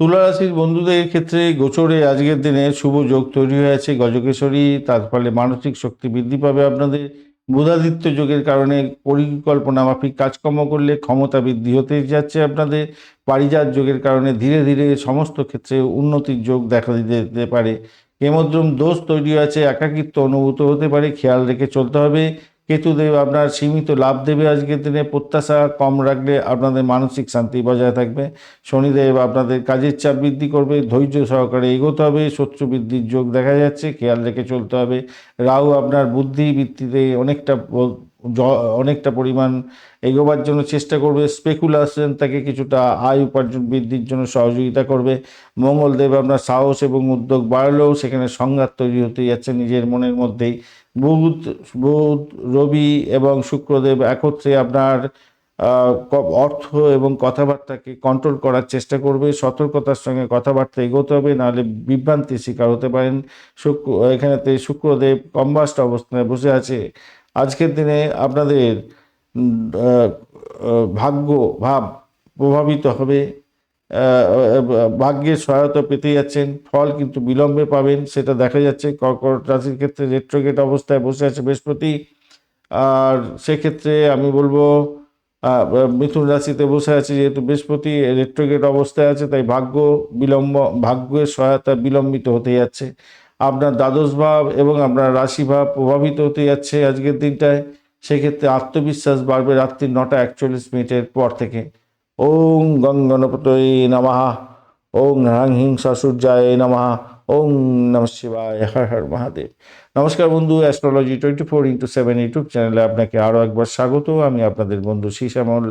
তুলা রাশির বন্ধুদের ক্ষেত্রে গোচরে আজকের দিনে শুভ যোগ তৈরি হয়েছে গজকেশ্বরী তার ফলে মানসিক শক্তি বৃদ্ধি পাবে আপনাদের। বুধাদিত্য যোগের কারণে পরিকল্পনা মাফিক কাজকর্ম করলে ক্ষমতা বৃদ্ধি হতে যাচ্ছে আপনাদের। পারিজাত যোগের কারণে ধীরে ধীরে সমস্ত ক্ষেত্রে উন্নতির যোগ দেখা দিতে পারে। কেমদ্রম দোষ তৈরি আছে একাকিত্ব অনুভূত হতে পারে, খেয়াল রেখে চলতে হবে। কেতুদেব আপনার সীমিত লাভ দেবে আজকের দিনে, প্রত্যাশা কম রাখলে আপনাদের মানসিক শান্তি বজায় থাকবে। শনিদেব আপনাদের কাজের চাপ বৃদ্ধি করবে, ধৈর্য সহকারে এগোতে হবে, শত্রু বৃদ্ধির যোগ দেখা যাচ্ছে, খেয়াল রেখে চলতে হবে। রাহু আপনার বুদ্ধি ভিত্তিতে অনেকটা অনেকটা পরিমাণ এগোবার জন্য চেষ্টা করবে স্পেকুলেশন তাকে কিছুটা আয় উপার্জন বৃদ্ধির জন্য সহযোগিতা করবে। মঙ্গলদেব আপনার সাহস এবং উদ্যোগ বাড়লেও সেখানে সংঘাত তৈরি হতে যাচ্ছে নিজের মনের মধ্যেই। বুধ বুধ, রবি এবং শুক্রদেব একত্রে আপনার অর্থ এবং কথাবার্তাকে কন্ট্রোল করার চেষ্টা করবে। সতর্কতার সঙ্গে কথাবার্তা এগোতে হবে, নাহলে বিভ্রান্তির শিকার হতে পারেন। শুক্র, এখানেতে শুক্রদেব কম্বাস্ট অবস্থায় বসে আছে। আজকের দিনে আপনাদের ভাগ্য, ভাব প্রভাবিত হবে। ভাগ্যের সহায়তা পেতে যাচ্ছেন, ফল কিন্তু বিলম্বে পাবেন, সেটা দেখা যাচ্ছে। কর্কট রাশির ক্ষেত্রে রেট্রোগেট অবস্থায় বসে আছে বৃহস্পতি। আর সেক্ষেত্রে আমি বলব মিথুন রাশিতে বসে আছে যেহেতু বৃহস্পতি রেট্রোগেট অবস্থায় আছে, তাই ভাগ্য বিলম্ব, ভাগ্যের সহায়তা বিলম্বিত হতে যাচ্ছে। আপনার দ্বাদশ ভাব এবং আপনার রাশি ভাব প্রভাবিত হতে যাচ্ছে আজকের দিনটায়। সেক্ষেত্রে আত্মবিশ্বাস বাড়বে রাত্রি নটা একচল্লিশ মিনিটের পর থেকে। ওং গং গণপতয়ে নমঃ। ওং হ্রাং হিং সূর্যায় নমঃ। ওং নম শিবায়। হর হর মহাদেব। নমস্কার বন্ধু astrology twenty four into seven YouTube চ্যানেলে আপনাকে আরও একবার স্বাগত। আমি আপনাদের বন্ধু শীষামল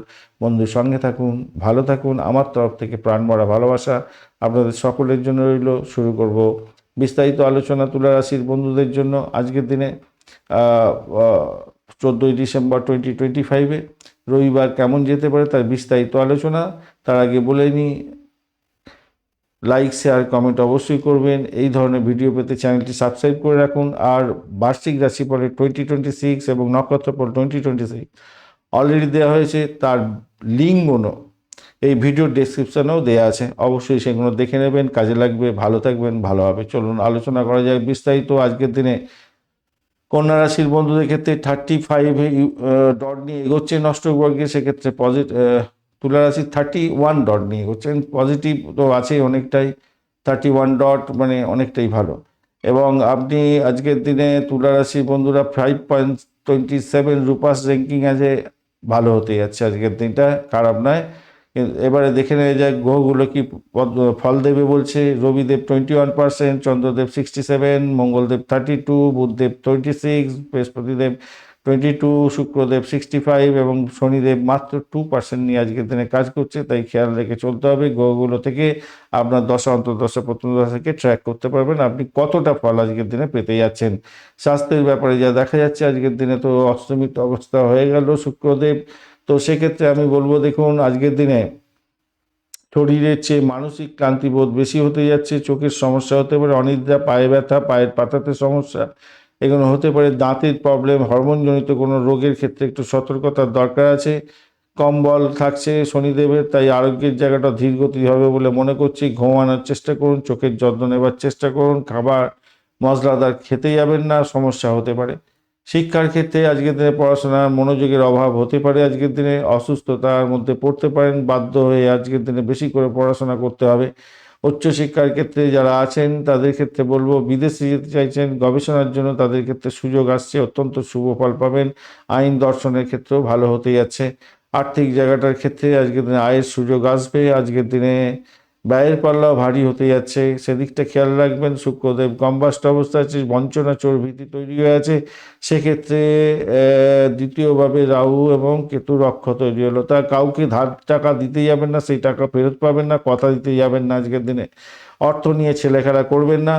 বন্ধু, সঙ্গে থাকুন, ভালো থাকুন। আমার তরফ থেকে প্রাণ ভরা ভালোবাসা আপনাদের সকলের জন্য রইল। শুরু করব বিস্তারিত আলোচনা তুলা রাশির বন্ধুদের জন্য। আজকের দিনে চোদ্দোই ডিসেম্বর টোয়েন্টি টোয়েন্টি ফাইভে রবিবার কেমন যেতে পারে তার বিস্তারিত আলোচনা, তার আগে বলে নিই লাইক শেয়ার কমেন্ট অবশ্যই করবেন। এই ধরনের ভিডিও পেতে চ্যানেলটি সাবস্ক্রাইব করে রাখুন। আর বার্ষিক রাশিফলে টোয়েন্টি টোয়েন্টি সিক্স এবং নক্ষত্রফল টোয়েন্টি টোয়েন্টি সিক্স অলরেডি দেওয়া হয়েছে, তার লিঙ্কগুলো এই ভিডিও ডেসক্রিপশনেও দেওয়া আছে। অবশ্যই সেগুলো দেখে নেবেন, কাজে লাগবে, ভালো থাকবেন ভালো হবে চলুন, আলোচনা করা যায় বিস্তারিত। আজকের দিনে কন্যা রাশির বন্ধুদের ক্ষেত্রে থার্টি ফাইভ ডট নিয়ে এগোচ্ছে, নষ্ট বর্গে সেক্ষেত্রে পজিটিভ তুলা রাশি থার্টি ওয়ান ডট নিয়ে এগোচ্ছেন পজিটিভ তো আছেই অনেকটাই থার্টি ওয়ান ডট মানে অনেকটাই ভালো। এবং আপনি আজকের দিনে তুলা রাশির বন্ধুরা ফাইভ পয়েন্ট টোয়েন্টি সেভেন রুপাস র্যাঙ্কিং আছে, ভালো হতে যাচ্ছে আজকের দিনটা, খারাপ নয়। এবারে দেখে নেওয়া যায় গ্রহগুলো কি ফল দেবে বলছে। Rabidev twenty one percent Chandradev sixty seven Mangaldev thirty two Buddhadeb twenty six বৃহস্পতিদেব twenty two শুক্রদেব sixty five এবং শনিদেব মাত্র টু পার্সেন্ট নিয়ে আজকের দিনে কাজ করছে, তাই খেয়াল রেখে চলতে হবে। গ্রহগুলো থেকে আপনার দশা, অন্তর্দশা প্রথম দশাকে ট্র্যাক করতে পারবেন। আপনি কতটা ফল আজকের দিনে পেতে যাচ্ছেন? স্বাস্থ্যের ব্যাপারে যা দেখা যাচ্ছে, আজকের দিনে তো অস্তমিত অবস্থা হয়ে গেল। শুক্রদেব তো সেক্ষেত্রে আমি বলব, দেখুন, আজকের দিনে শরীরের চেয়ে মানসিক ক্লান্তিবোধ বেশি হতে যাচ্ছে, চোখের সমস্যা হতে পারে, অনিদ্রা, পায়ে ব্যথা, পায়ের পাতাতে সমস্যা, এগুলো হতে পারে, দাঁতের প্রবলেম হরমোনজনিত কোনো রোগের ক্ষেত্রে একটু সতর্কতার দরকার আছে কম বল থাকছে শনিদেবের, তাই আরোগ্যের জায়গাটা ধীরগতি হবে বলে মনে করছি, ঘুমানোর চেষ্টা করুন, চোখের যত্ন নেবার চেষ্টা করুন, খাবার, মশলাদার খেতে যাবেন না, সমস্যা হতে পারে। শিক্ষার ক্ষেত্রে আজকের দিনে পড়াশোনার মনোযোগের অভাব হতে পারে। আজকের দিনে অসুস্থতার মধ্যে পড়তে পারেন, বাধ্য হয়ে আজকের দিনে বেশি করে পড়াশোনা করতে হবে। উচ্চশিক্ষার ক্ষেত্রে যারা আছেন, তাদের ক্ষেত্রে বলব, বিদেশে যেতে চাইছেন, গবেষণার জন্য তাদের ক্ষেত্রে সুযোগ আসছে, অত্যন্ত শুভ ফল পাবেন। আইন দর্শনের ক্ষেত্রেও ভালো হতে যাচ্ছে। আর্থিক জায়গাটার ক্ষেত্রে আজকের দিনে আয়ের সুযোগ আসবে। আজকের দিনে ব্যয়ের পাল্লাও ভারী হতে যাচ্ছে। সেদিকটা খেয়াল রাখবেন, শুক্রদেব কম্বাস্ট অবস্থা আছে, বঞ্চনা চোর ভীতি তৈরি হয়ে আছে। সেক্ষেত্রে দ্বিতীয়ভাবে রাহু এবং কেতুর অক্ষ তৈরি হলো। তা কাউকে ধার টাকা দিতে যাবেন না, সেই টাকা ফেরত পাবেন না, কথা দিতে যাবেন না আজকের দিনে। অর্থ নিয়ে ছেলেখেলা করবেন না।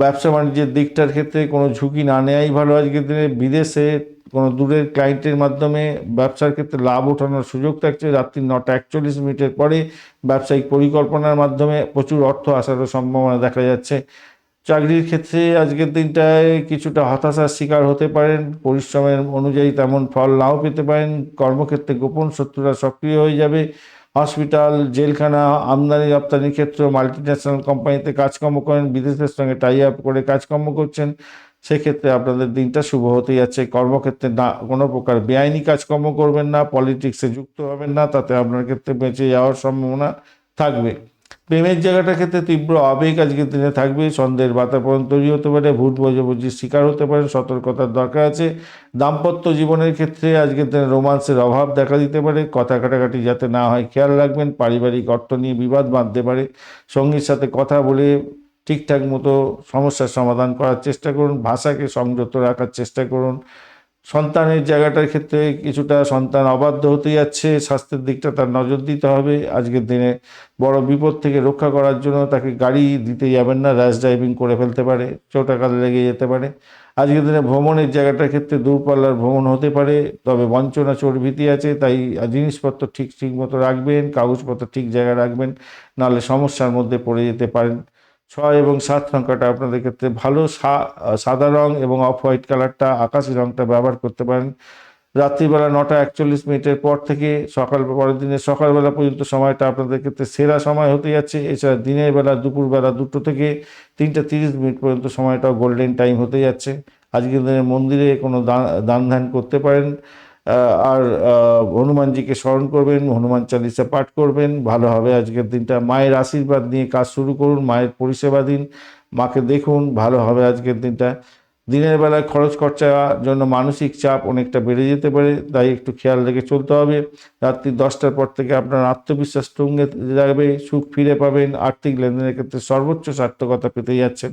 ব্যবসা বাণিজ্যের দিকটার ক্ষেত্রে কোনো ঝুঁকি না নেওয়াই ভালো। আজকের দিনে বিদেশে কোনো দূরের ক্লায়েন্টের মাধ্যমে ব্যবসার ক্ষেত্রে লাভ ওঠানোর সুযোগ থাকছে। রাত্রি নটা একচল্লিশ মিনিটের পরে ব্যবসায়িক পরিকল্পনার মাধ্যমে প্রচুর অর্থ আসারও সম্ভাবনা দেখা যাচ্ছে। চাকরির ক্ষেত্রে আজকের দিনটায় কিছুটা হতাশার শিকার হতে পারেন। পরিশ্রমের অনুযায়ী তেমন ফল নাও পেতে পারেন। কর্মক্ষেত্রে গোপন শত্রুরা সক্রিয় হয়ে যাবে। হসপিটাল, জেলখানা, আমদানি রপ্তানির ক্ষেত্রে মাল্টি ন্যাশনাল কোম্পানিতে কাজকর্ম করেন, বিদেশের সঙ্গে টাই আপ করে কাজকর্ম করছেন। সেক্ষেত্রে আপনাদের দিনটা শুভ হতে যাচ্ছে। কর্মক্ষেত্রে না, কোনো প্রকার বেআইনি কাজকর্ম করবেন না পলিটিক্সে যুক্ত হবেন না, তাতে আপনার ক্ষেত্রে বেঁচে যাওয়ার সম্ভাবনা থাকবে। প্রেমের জায়গাটার ক্ষেত্রে তীব্র আবেগ আজকের দিনে থাকবে সন্দেহের বাতাবরণ তৈরি হতে পারে ভুল বোঝাবুঝির শিকার হতে পারে, সতর্কতার দরকার আছে। দাম্পত্য জীবনের ক্ষেত্রে আজকের দিনে রোমান্সের অভাব দেখা দিতে পারে, কথা কাটাকাটি যাতে না হয় খেয়াল রাখবেন, পারিবারিক অর্থ নিয়ে বিবাদ বাঁধতে পারে। সঙ্গীর সাথে কথা বলে ঠিকঠাক মতো সমস্যার সমাধান করার চেষ্টা করুন, ভাষাকে সংযত রাখার চেষ্টা করুন সন্তানের জায়গাটার ক্ষেত্রে কিছুটা সন্তান অবাধ্য হতে যাচ্ছে, স্বাস্থ্যের দিকটা তার নজর দিতে হবে। আজকের দিনে বড় বিপদ থেকে রক্ষা করার জন্য তাকে গাড়ি দিতে যাবেন না, র্যাশ ড্রাইভিং করে ফেলতে পারে, চোটাকাল লেগে যেতে পারে। আজকের দিনে ভ্রমণের জায়গাটার ক্ষেত্রে দূরপাল্লার ভ্রমণ হতে পারে, তবে বঞ্চনা চোর ভীতি আছে, তাই জিনিসপত্র ঠিক ঠিক মতো রাখবেন, কাগজপত্র ঠিক জায়গায় রাখবেন, নাহলে সমস্যার মধ্যে পড়ে যেতে পারেন। ছয় এবং সাত সংখ্যাটা আপনাদের ক্ষেত্রে ভালো সাদা রং এবং অফ হোয়াইট কালারটা, আকাশি রংটা ব্যবহার করতে পারেন। রাত্রিবেলা নটা একচল্লিশ মিনিটের পর থেকে সকাল, পরের দিনের সকালবেলা পর্যন্ত সময়টা আপনাদের ক্ষেত্রে সেরা সময় হতে যাচ্ছে। এছাড়া দিনের বেলা, দুপুরবেলা দুটো থেকে তিনটা তিরিশ মিনিট পর্যন্ত সময়টাও গোল্ডেন টাইম হতে যাচ্ছে। আজকের দিনে মন্দিরে কোনো দান দান ধ্যান করতে পারেন। আর হনুমানজিকে স্মরণ করবেন, হনুমান চালিসা পাঠ করবেন, ভালো হবে আজকের দিনটা। মায়ের আশীর্বাদ নিয়ে কাজ শুরু করুন, মায়ের পরিষেবা দিন, মাকে দেখুন, ভালো হবে আজকের দিনটা। দিনের বেলায় খরচ খরচার জন্য মানসিক চাপ অনেকটা বেড়ে যেতে পারে, তাই একটু খেয়াল রেখে চলতে হবে। রাত্রি দশটার পর থেকে আপনার আত্মবিশ্বাস তুঙ্গে যাবে, সুখ ফিরে পাবেন, আর্থিক লেনদেনের ক্ষেত্রে সর্বোচ্চ সার্থকতা পেতে যাচ্ছেন।